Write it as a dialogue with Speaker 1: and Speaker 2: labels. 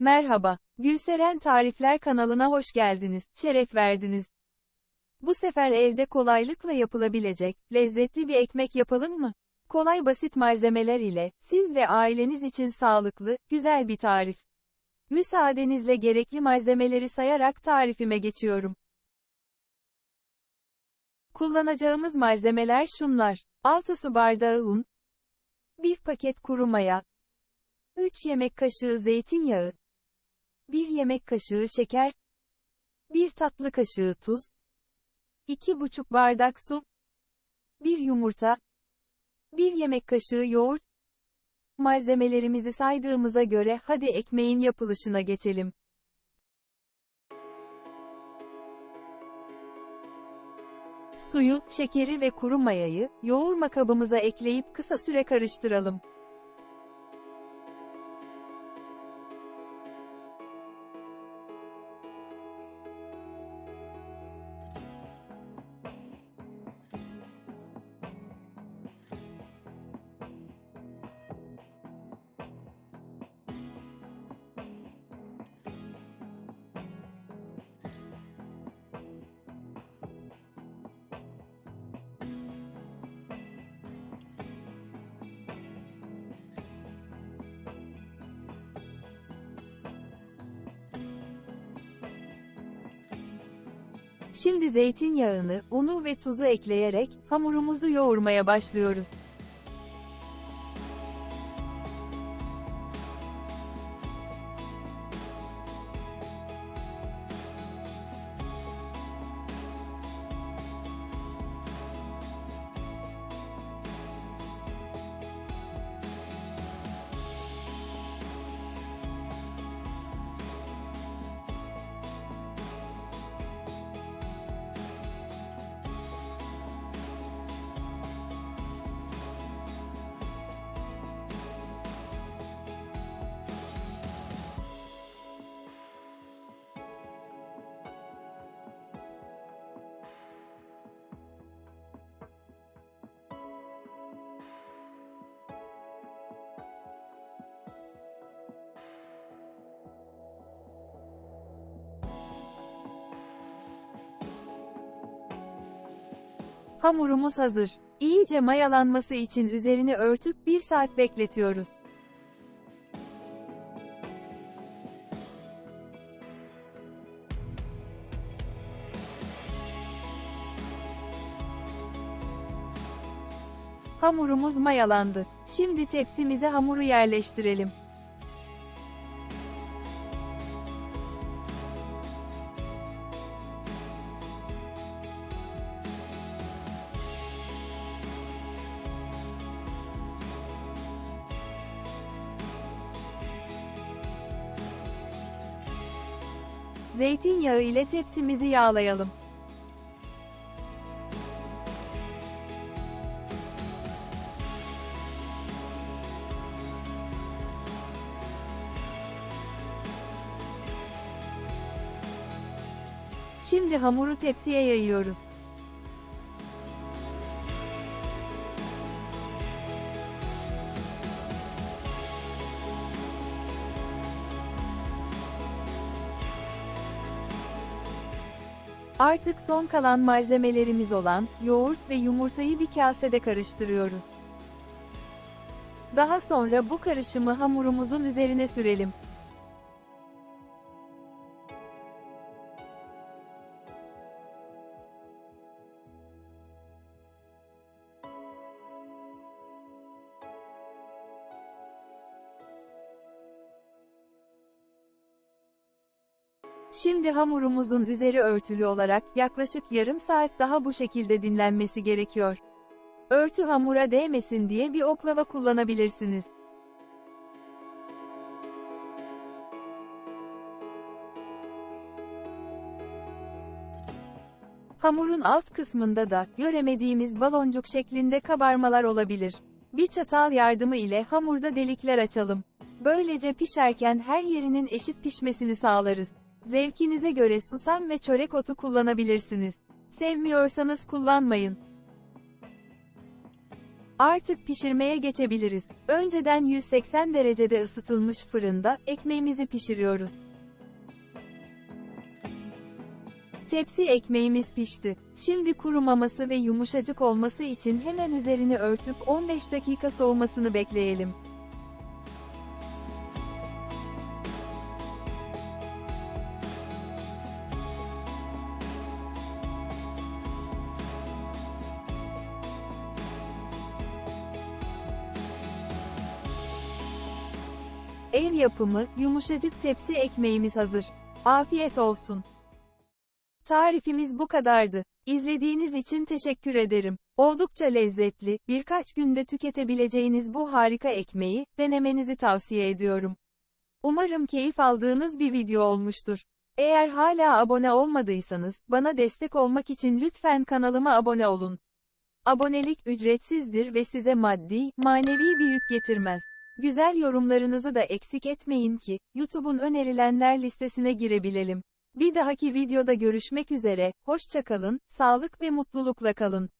Speaker 1: Merhaba, Gülseren Tarifler kanalına hoş geldiniz, şeref verdiniz. Bu sefer evde kolaylıkla yapılabilecek, lezzetli bir ekmek yapalım mı? Kolay basit malzemeler ile, siz ve aileniz için sağlıklı, güzel bir tarif. Müsaadenizle gerekli malzemeleri sayarak tarifime geçiyorum. Kullanacağımız malzemeler şunlar. 6 su bardağı un, 1 paket kuru maya, 3 yemek kaşığı zeytinyağı, 1 yemek kaşığı şeker, 1 tatlı kaşığı tuz, 2,5 bardak su, 1 yumurta, 1 yemek kaşığı yoğurt. Malzemelerimizi saydığımıza göre hadi ekmeğin yapılışına geçelim. Suyu, şekeri ve kuru mayayı, yoğurma kabımıza ekleyip kısa süre karıştıralım. Şimdi zeytinyağını, unu ve tuzu ekleyerek, hamurumuzu yoğurmaya başlıyoruz. Hamurumuz hazır. İyice mayalanması için üzerini örtüp 1 saat bekletiyoruz. Hamurumuz mayalandı. Şimdi tepsimize hamuru yerleştirelim. Zeytinyağı ile tepsimizi yağlayalım. Şimdi hamuru tepsiye yayıyoruz. Artık son kalan malzemelerimiz olan yoğurt ve yumurtayı bir kasede karıştırıyoruz. Daha sonra bu karışımı hamurumuzun üzerine sürelim. Şimdi hamurumuzun üzeri örtülü olarak yaklaşık yarım saat daha bu şekilde dinlenmesi gerekiyor. Örtü hamura değmesin diye bir oklava kullanabilirsiniz. Hamurun alt kısmında da göremediğimiz baloncuk şeklinde kabarmalar olabilir. Bir çatal yardımı ile hamurda delikler açalım. Böylece pişerken her yerinin eşit pişmesini sağlarız. Zevkinize göre susam ve çörek otu kullanabilirsiniz. Sevmiyorsanız kullanmayın. Artık pişirmeye geçebiliriz. Önceden 180 derecede ısıtılmış fırında ekmeğimizi pişiriyoruz. Tepsi ekmeğimiz pişti. Şimdi kurumaması ve yumuşacık olması için hemen üzerini örtüp 15 dakika soğumasını bekleyelim. Ev yapımı, yumuşacık tepsi ekmeğimiz hazır. Afiyet olsun. Tarifimiz bu kadardı. İzlediğiniz için teşekkür ederim. Oldukça lezzetli, birkaç günde tüketebileceğiniz bu harika ekmeği, denemenizi tavsiye ediyorum. Umarım keyif aldığınız bir video olmuştur. Eğer hala abone olmadıysanız, bana destek olmak için lütfen kanalıma abone olun. Abonelik ücretsizdir ve size maddi, manevi bir yük getirmez. Güzel yorumlarınızı da eksik etmeyin ki, YouTube'un önerilenler listesine girebilelim. Bir dahaki videoda görüşmek üzere, hoşçakalın, sağlık ve mutlulukla kalın.